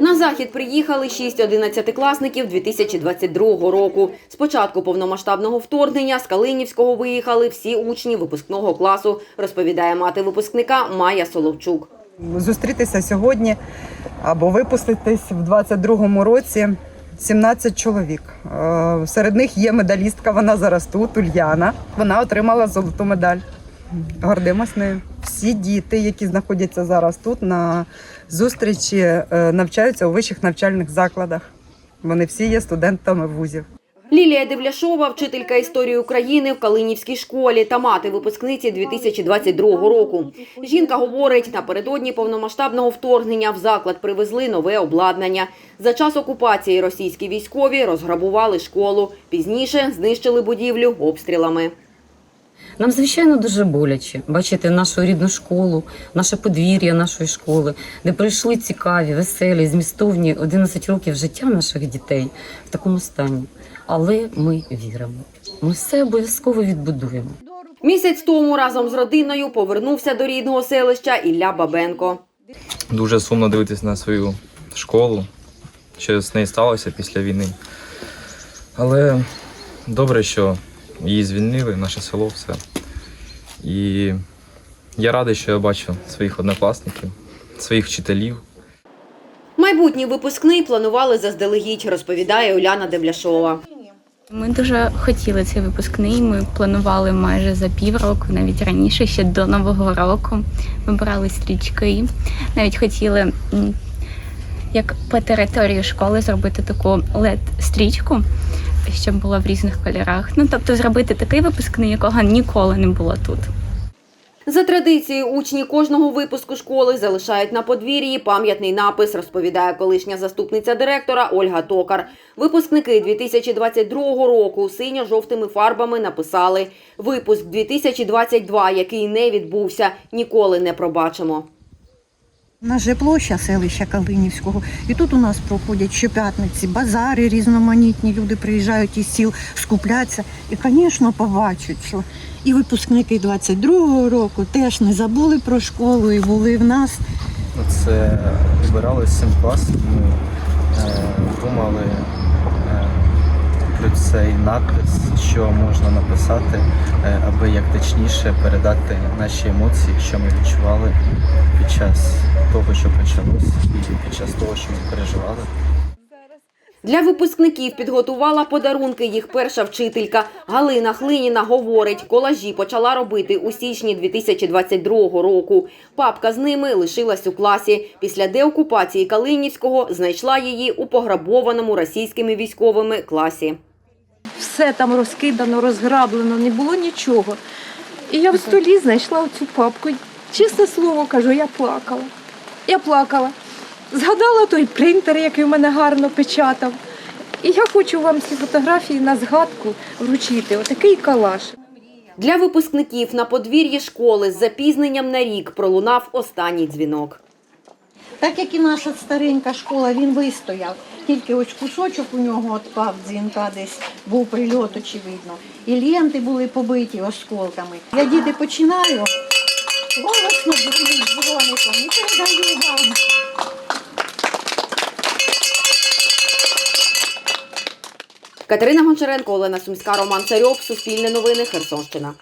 На захід приїхали шість одинадцятикласників 2022 року. З початку повномасштабного вторгнення з Калинівського виїхали всі учні випускного класу, розповідає мати випускника Майя Соловчук. Зустрітися сьогодні або випуститись в 22-му році 17 чоловік. Е, Серед них є медалістка, вона зараз тут, Ульяна. Вона отримала золоту медаль. Гордимось нею. Всі діти, які знаходяться зараз тут на зустрічі, е, навчаються у вищих навчальних закладах. Вони всі є студентами вузів. Лілія Девляшова, вчителька історії України в Калинівській школі та мати випускниці 2022 року. Жінка говорить, напередодні повномасштабного вторгнення в заклад привезли нове обладнання. За час окупації російські військові розграбували школу. Пізніше знищили будівлю обстрілами. Нам, звичайно, дуже боляче бачити нашу рідну школу, наше подвір'я нашої школи, де пройшли цікаві, веселі, змістовні 11 років життя наших дітей в такому стані. Але ми віримо. Ми все обов'язково відбудуємо. Місяць тому разом з родиною повернувся до рідного селища Ілля Бабенко. Дуже сумно дивитись на свою школу, що з нею сталося після війни. Але добре, що її звільнили, наше село, все. І я радий, що я бачу своїх однокласників, своїх вчителів. Майбутній випускний планували заздалегідь, розповідає Уляна Девляшова. Ми дуже хотіли цей випускний. Ми планували майже за півроку, навіть раніше, ще до нового року. Ми брали стрічки, навіть хотіли як по території школи зробити таку led щоб була в різних кольорах. Ну тобто зробити такий випускний, якого ніколи не було тут. За традицією, учні кожного випуску школи залишають на подвір'ї пам'ятний напис, розповідає колишня заступниця директора Ольга Токар. Випускники 2022 року синьо-жовтими фарбами написали «Випуск 2022, який не відбувся, ніколи не пробачимо». У нас же площа селища Калинівського, і тут у нас проходять щоп'ятниці базари різноманітні, люди приїжджають із сіл скупляться. І, звісно, побачать, що і випускники 22-го року теж не забули про школу і були в нас. Це вибирали з цим класом. Ми е, думали е, про цей напис, що можна написати, е, аби як точніше передати наші емоції, що ми відчували під час того, що почалось, і під час того, що ми переживали. Для випускників підготувала подарунки їх перша вчителька. Галина Хлиніна говорить, колажі почала робити у січні 2022 року. Папка з ними лишилась у класі. Після деокупації Калинівського знайшла її у пограбованому російськими військовими класі. все там розкидано, розграблено, не було нічого. І я в столі знайшла цю папку. Чесне слово кажу, я плакала. Я плакала. Згадала той принтер, який в мене гарно печатав. І я хочу вам ці фотографії на згадку вручити. Отакий калаш. Для випускників на подвір'ї школи з запізненням на рік пролунав останній дзвінок. Так як і наша старенька школа, він вистояв. Тільки ось кусочок у нього відпав дзвінка десь, був прильот, очевидно. І ленти були побиті осколками. Я діти починаю, голосно дзвонить дзвоником і передаю вам. Катерина Гончаренко, Олена Сумська, Роман Царьов, Суспільне новини, Херсонщина.